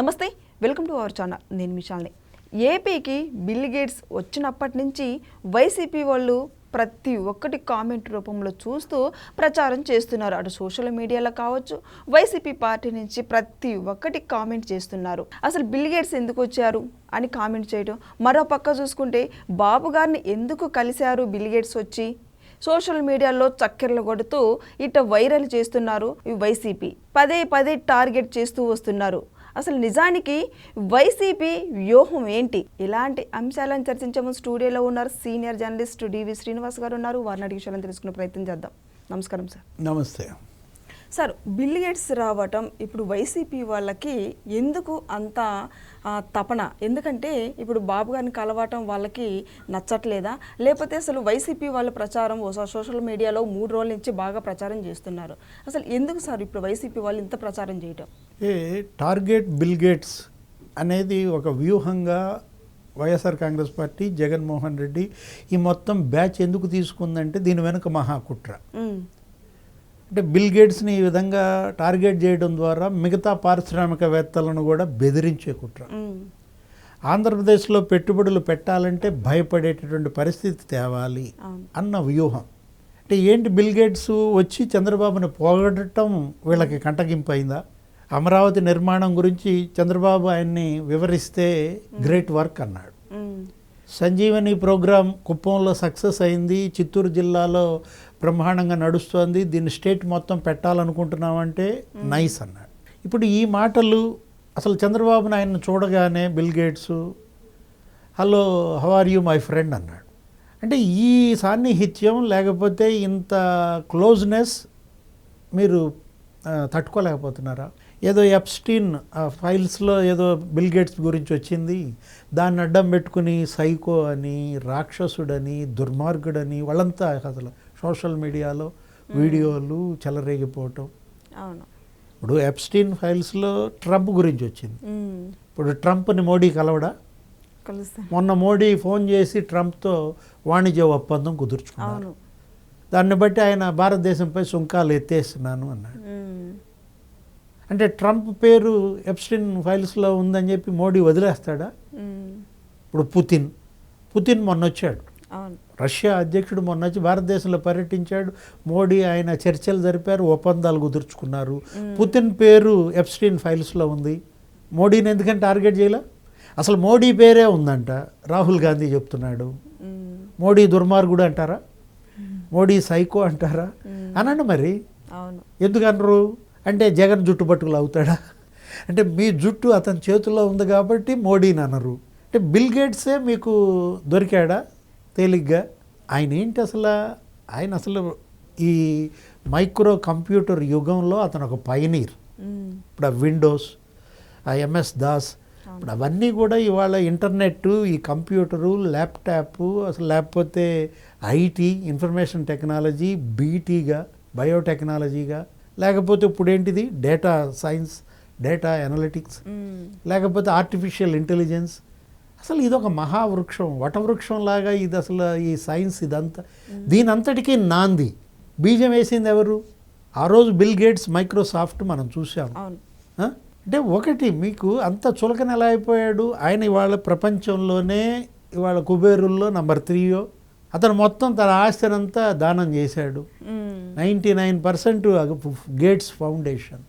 నమస్తే welcome to our channel. నేను మిషాల్ని ఏపీకి బిల్ గేట్స్ వచ్చినప్పటి నుంచి వైసీపీ వాళ్ళు ప్రతి ఒక్కటి కామెంట్ రూపంలో చూస్తూ ప్రచారం చేస్తున్నారు. అటు సోషల్ మీడియాలో కావచ్చు వైసీపీ పార్టీ నుంచి ప్రతి ఒక్కటి కామెంట్ చేస్తున్నారు. అసలు బిల్ గేట్స్ ఎందుకు వచ్చారు అని కామెంట్ చేయడం మరో పక్క చూసుకుంటే బాబు గారిని ఎందుకు కలిశారు బిల్ గేట్స్ వచ్చి? సోషల్ మీడియాలో చక్కెరలు కొడుతూ ఇట వైరల్ చేస్తున్నారు వైసీపీ. పదే పదే టార్గెట్ చేస్తూ వస్తున్నారు. అసలు నిజానికి వైసీపీ వ్యూహం ఏంటి? ఇలాంటి అంశాలను చర్చించే ముందు స్టూడియోలో ఉన్నారు సీనియర్ జర్నలిస్ట్ డివి శ్రీనివాస్ గారు ఉన్నారు. వారిని అడిగి విషయాలను తెలుసుకునే ప్రయత్నం చేద్దాం. నమస్కారం సార్. నమస్తే. సార్ బిల్ గేట్స్ రావటం ఇప్పుడు వైసీపీ వాళ్ళకి ఎందుకు అంత తపన? ఎందుకంటే ఇప్పుడు బాబు గారిని కలవటం వాళ్ళకి నచ్చట్లేదా? లేకపోతే అసలు వైసీపీ వాళ్ళ ప్రచారం సోషల్ మీడియాలో మూడు రోజుల నుంచి బాగా ప్రచారం చేస్తున్నారు. అసలు ఎందుకు సార్ ఇప్పుడు వైసీపీ వాళ్ళు ఇంత ప్రచారం చేయటం? ఏ టార్గెట్ బిల్ గేట్స్ అనేది ఒక వ్యూహంగా వైఎస్ఆర్ కాంగ్రెస్ పార్టీ జగన్మోహన్ రెడ్డి ఈ మొత్తం బ్యాచ్ ఎందుకు తీసుకుందంటే దీని వెనుక మహాకుట్ర. అంటే బిల్ గేట్స్ని ఈ విధంగా టార్గెట్ చేయడం ద్వారా మిగతా పారిశ్రామికవేత్తలను కూడా బెదిరించే కుట్ర. ఆంధ్రప్రదేశ్లో పెట్టుబడులు పెట్టాలంటే భయపడేటటువంటి పరిస్థితి తేవాలి అన్న వ్యూహం. అంటే ఏంటి బిల్ గేట్స్ వచ్చి చంద్రబాబుని పోగొట్టడం వీళ్ళకి కంటగింపు అయిందా? అమరావతి నిర్మాణం గురించి చంద్రబాబు ఆయన్ని వివరిస్తే గ్రేట్ వర్క్ అన్నాడు. సంజీవని ప్రోగ్రాం కుప్పంలో సక్సెస్ అయింది. చిత్తూరు జిల్లాలో బ్రహ్మాండంగా నడుస్తోంది. దీన్ని స్టేట్ మొత్తం పెట్టాలనుకుంటున్నామంటే నైస్ అన్నాడు. ఇప్పుడు ఈ మాటలు అసలు చంద్రబాబుని ఆయన చూడగానే Bill Gates hello how are you my friend అన్నాడు. అంటే ఈ సాన్నిహిత్యం లేకపోతే ఇంత క్లోజ్నెస్ మీరు తట్టుకోలేకపోతున్నారా? ఏదో ఎప్స్టీన్ ఫైల్స్లో ఏదో బిల్ గేట్స్ గురించి వచ్చింది. దాన్ని అడ్డం పెట్టుకుని సైకో అని రాక్షసుడని దుర్మార్గుడని వాళ్ళంతా అసలు సోషల్ మీడియాలో వీడియోలు చెలరేగిపోవటం. అవును. ఇప్పుడు ఎప్స్టీన్ ఫైల్స్లో ట్రంప్ గురించి వచ్చింది. ఇప్పుడు ట్రంప్ని మోడీ కలవడా? మొన్న మోడీ ఫోన్ చేసి ట్రంప్తో వాణిజ్య ఒప్పందం కుదుర్చుకున్నారు. దాన్ని బట్టి ఆయన భారతదేశంపై సుంకాలు ఎత్తేస్తున్నాను అన్నాడు. అంటే ట్రంప్ పేరు ఎప్స్టిన్ ఫైల్స్లో ఉందని చెప్పి మోడీ వదిలేస్తాడా? ఇప్పుడు పుతిన్. పుతిన్ మొన్న వచ్చాడు రష్యా అధ్యక్షుడు మొన్న వచ్చి భారతదేశంలో పర్యటించాడు. మోడీ ఆయన చర్చలు జరిపారు ఒప్పందాలు కుదుర్చుకున్నారు. పుతిన్ పేరు ఎప్స్టిన్ ఫైల్స్లో ఉంది. మోడీని ఎందుకని టార్గెట్ చేయలే? అసలు మోడీ పేరే ఉందంట రాహుల్ గాంధీ చెప్తున్నాడు. మోడీ దుర్మార్గుడు అంటారా? మోడీ సైకో అంటారా. అనండి మరి. అవును. ఎందుకు అనరు? అంటే జగన్ జుట్టు పట్టుకులు అవుతాడా? అంటే మీ జుట్టు అతని చేతుల్లో ఉంది కాబట్టి మోడీని అనరు. అంటే బిల్ గేట్సే మీకు దొరికాడా తేలిగ్గా? ఆయన ఏంటి అసలు? ఆయన అసలు ఈ మైక్రో కంప్యూటర్ యుగంలో అతను ఒక పైనీర్. ఇప్పుడు ఆ విండోస్ ఆ ఎంఎస్ దాస్ ఇప్పుడు అవన్నీ కూడా ఇవాళ ఇంటర్నెట్ ఈ కంప్యూటరు ల్యాప్టాప్ అసలు లేకపోతే ఐటీ ఇన్ఫర్మేషన్ టెక్నాలజీ బీటీగా బయోటెక్నాలజీగా లేకపోతే ఇప్పుడు ఏంటిది డేటా సైన్స్ డేటా అనలిటిక్స్ లేకపోతే ఆర్టిఫిషియల్ ఇంటెలిజెన్స్ అసలు ఇది ఒక మహావృక్షం వటవృక్షం లాగా ఇది అసలు ఈ సైన్స్ ఇదంతా. దీని అంతటికీ నాంది. బీజం వేసింది ఎవరు? ఆ రోజు బిల్ గేట్స్ మైక్రోసాఫ్ట్ మనం చూసాం? అంటే ఒకటి మీకు అంత చులకన ఎలా అయిపోయాడు? ఆయన ఇవాళ ప్రపంచంలోనే ఇవాళ కుబేరుల్లో నంబర్ త్రీయో. అతను మొత్తం తన ఆస్తినంతా దానం చేశాడు. Ninety nine percent Gates foundation.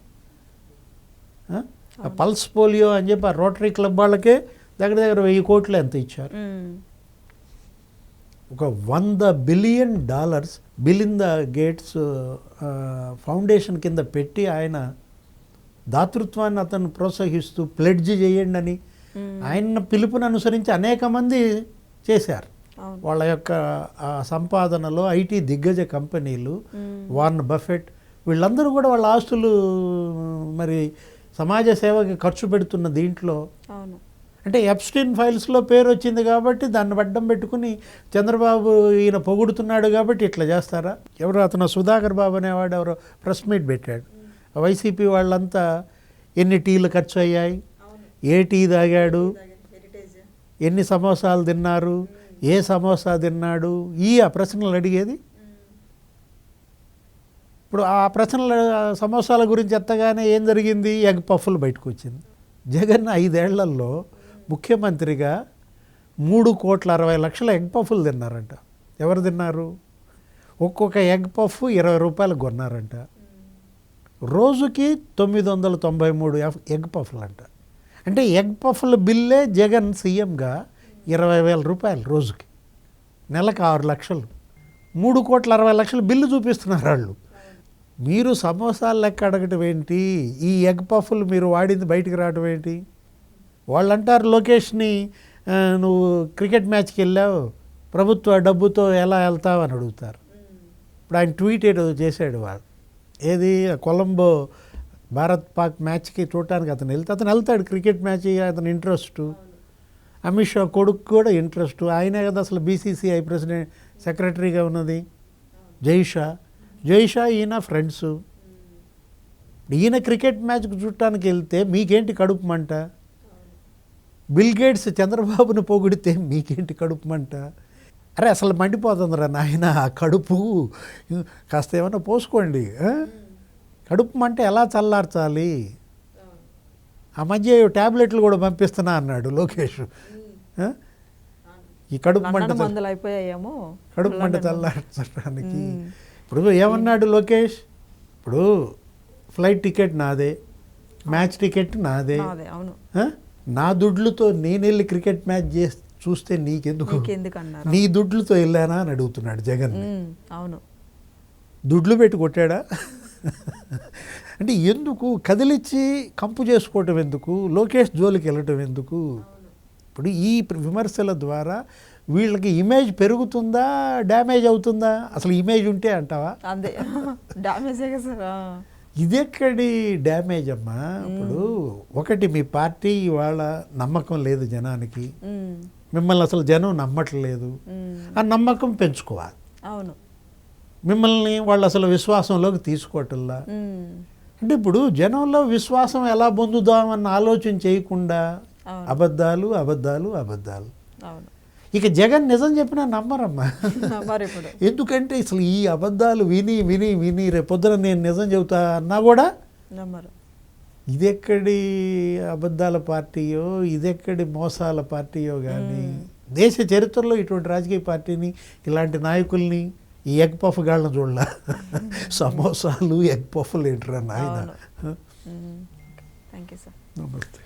Pulse polio అని చెప్పి ఆ రోటరీ క్లబ్ వాళ్ళకే దగ్గర దగ్గర వెయ్యి కోట్లు ఎంత ఇచ్చారు. ఒక వంద బిలియన్ డాలర్స్ బిలింద గేట్స్ ఫౌండేషన్ కింద పెట్టి ఆయన దాతృత్వాన్ని అతను ప్రోత్సహిస్తూ ప్లెడ్జ్ చేయండి అని ఆయన పిలుపుని అనుసరించి అనేక మంది చేశారు. వాళ్ళ యొక్క సంపాదనలో ఐటీ దిగ్గజ కంపెనీలు వార్న్ బఫెట్ వీళ్ళందరూ కూడా వాళ్ళ ఆస్తులు మరి సమాజ సేవకి ఖర్చు పెడుతున్న దీంట్లో. అంటే ఎప్స్టిన్ ఫైల్స్లో పేరు వచ్చింది కాబట్టి దాన్ని అడ్డం పెట్టుకుని చంద్రబాబు ఈయన పొగుడుతున్నాడు కాబట్టి ఇట్లా చేస్తారా? ఎవరు అతను? సుధాకర్ బాబు అనేవాడు ఎవరో ప్రెస్ మీట్ పెట్టాడు. వైసీపీ వాళ్ళంతా ఎన్ని టీలు ఖర్చు అయ్యాయి? ఏ టీ తాగాడు? ఎన్ని సమోసాలు తిన్నారు? ఏ సమోసా తిన్నాడు? ఈ ఆ ప్రశ్నలు అడిగేది? ఇప్పుడు ఆ ప్రశ్నల సమోసాల గురించి ఎత్తగానే ఏం జరిగింది? ఎగ్ పఫ్లు బయటకు వచ్చింది జగన్ ఐదేళ్ళలో ముఖ్యమంత్రిగా మూడు కోట్ల అరవై లక్షల ఎగ్ పఫ్లు తిన్నారంట. ఎవరు తిన్నారు? ఒక్కొక్క ఎగ్ పఫ్ ఇరవై రూపాయలు కొన్నారంట. రోజుకి తొమ్మిది వందల తొంభై మూడు ఎఫ్- ఎగ్ పఫ్లు అంట అంటే ఎగ్ పఫ్ల బిల్లే జగన్ సీఎంగా ఇరవై వేల రూపాయలు రోజుకి. నెలకు ఆరు లక్షలు. మూడు కోట్ల అరవై లక్షలు బిల్లు చూపిస్తున్నారు వాళ్ళు. మీరు సమోసాలు లెక్క అడగటం ఏంటి? ఈ ఎగ్ పఫ్లు మీరు వాడింది బయటికి రావడం ఏంటి? వాళ్ళు అంటారు లోకేష్ని నువ్వు క్రికెట్ మ్యాచ్కి వెళ్ళావు ప్రభుత్వ డబ్బుతో ఎలా వెళ్తావు అని అడుగుతారు. ఇప్పుడు ఆయన ట్వీట్ ఏదో చేశాడు వాడు. ఏది? కొలంబో భారత్ పాక్ మ్యాచ్కి చూడటానికి అతను వెళ్తే అతను వెళ్తాడు క్రికెట్ మ్యాచ్ అతను ఇంట్రెస్ట్. అమిత్ షా కొడుకు కూడా ఇంట్రెస్ట్ ఆయనే కదా అసలు బీసీసీఐ ప్రెసిడెంట్ సెక్రటరీగా ఉన్నది. జైషా జైషా ఈయన ఫ్రెండ్స్ ఈయన క్రికెట్ మ్యాచ్కి చూడటానికి వెళ్తే మీకేంటి కడుపు మంట? బిల్ గేట్స్ చంద్రబాబును పొగిడితే మీకేంటి కడుపు మంట? అరే అసలు మండిపోతుందిరా నాయన కడుపు. కాస్త ఏమైనా పోసుకోండి కడుపు మంట ఎలా చల్లార్చాలి? ఆ మధ్య ట్యాబ్లెట్లు కూడా పంపిస్తున్నా అన్నాడు లోకేష్. ఈ కడుపు మంట అయిపోయాయేమో. కడుపు మంట. చల్లార్చడానికి. ఇప్పుడు ఏమన్నాడు లోకేష్? ఇప్పుడు ఫ్లైట్ టికెట్ నాదే మ్యాచ్ టికెట్ నాదే. అవును? నా దుడ్లతో నేను వెళ్ళి క్రికెట్ మ్యాచ్ చేసి చూస్తే నీకెందుకు? నీ దుడ్లతో వెళ్ళానా అని అడుగుతున్నాడు జగన్. అవును. దుడ్లు పెట్టి కొట్టాడా? అంటే ఎందుకు? కదిలిచ్చి కంపు చేసుకోవటం ఎందుకు? లోకేష్ జోలికి వెళ్ళటం ఎందుకు? ఇప్పుడు ఈ విమర్శల ద్వారా వీళ్ళకి ఇమేజ్ పెరుగుతుందా డ్యామేజ్ అవుతుందా? అసలు ఇమేజ్ ఉంటే అంటావా? అంతే. డామేజే కదా. ఇదెక్కడి డ్యామేజ్ అమ్మా? ఇప్పుడు ఒకటి మీ పార్టీ ఇవాళ నమ్మకం లేదు జనానికి. మిమ్మల్ని అసలు జనం నమ్మట్లేదు. ఆ నమ్మకం పెంచుకోవాలి. అవును. మిమ్మల్ని వాళ్ళు అసలు విశ్వాసంలోకి తీసుకోవటంలా? అంటే ఇప్పుడు జనంలో విశ్వాసం ఎలా పొందుదామన్న ఆలోచన చేయకుండా. అబద్ధాలు అబద్ధాలు అబద్ధాలు. అవును. ఇక జగన్ నిజం చెప్పినా నమ్మరమ్మా. ఎందుకంటే అసలు ఈ అబద్ధాలు విని విని విని రేపొద్దున నేను నిజం చెబుతా అన్నా కూడా నమ్మరు. ఇదెక్కడి అబద్ధాల పార్టీయో ఇదెక్కడి మోసాల పార్టీయో కానీ దేశ చరిత్రలో ఇటువంటి రాజకీయ పార్టీని ఇలాంటి నాయకుల్ని ఈ ఎగ్ పఫ్ గాళ్ళని చూడాల. సమోసాలు ఎగ్ పఫ్లు ఏంటరా నాయన. థ్యాంక్ యూ సార్ నమస్తే.